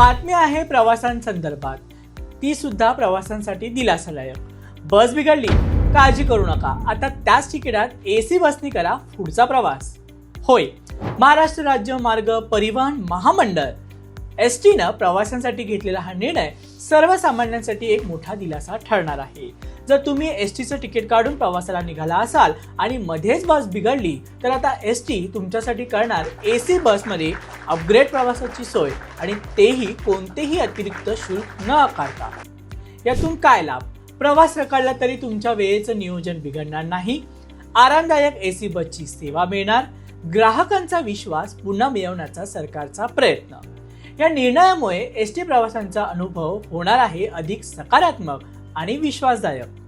बातमी आहे प्रवासांसंदर्भात. ती सुद्धा प्रवासांसाठी दिलासादायक. बस बिघडली काळजी करू नका. आता त्याच तिकिटात सी बसनी करा पुढचा प्रवास. होय महाराष्ट्र राज्य मार्ग परिवहन महामंडळ. एस टीनं प्रवाशांसाठी घेतलेला हा निर्णय सर्वसामान्यांसाठी एक मोठा दिलासा ठरणार आहे. जर तुम्ही एस टीचं तिकीट काढून प्रवासाला निघाला असाल आणि मध्येच बस बिघडली तर आता एस टी तुमच्यासाठी करणार ए सी बसमध्ये अपग्रेड प्रवासाची सोय आणि तेही कोणतेही अतिरिक्त शुल्क न आकारता. यातून काय लाभ? प्रवास रखडला तरी तुमच्या वेळेचं नियोजन बिघडणार नाही. आरामदायक एसी बसची सेवा मिळणार. ग्राहकांचा विश्वास पुन्हा मिळवण्याचा सरकारचा प्रयत्न. या निर्णयामुळे एस टी प्रवासांचा अनुभव होणार आहे अधिक सकारात्मक आणि विश्वासदायक.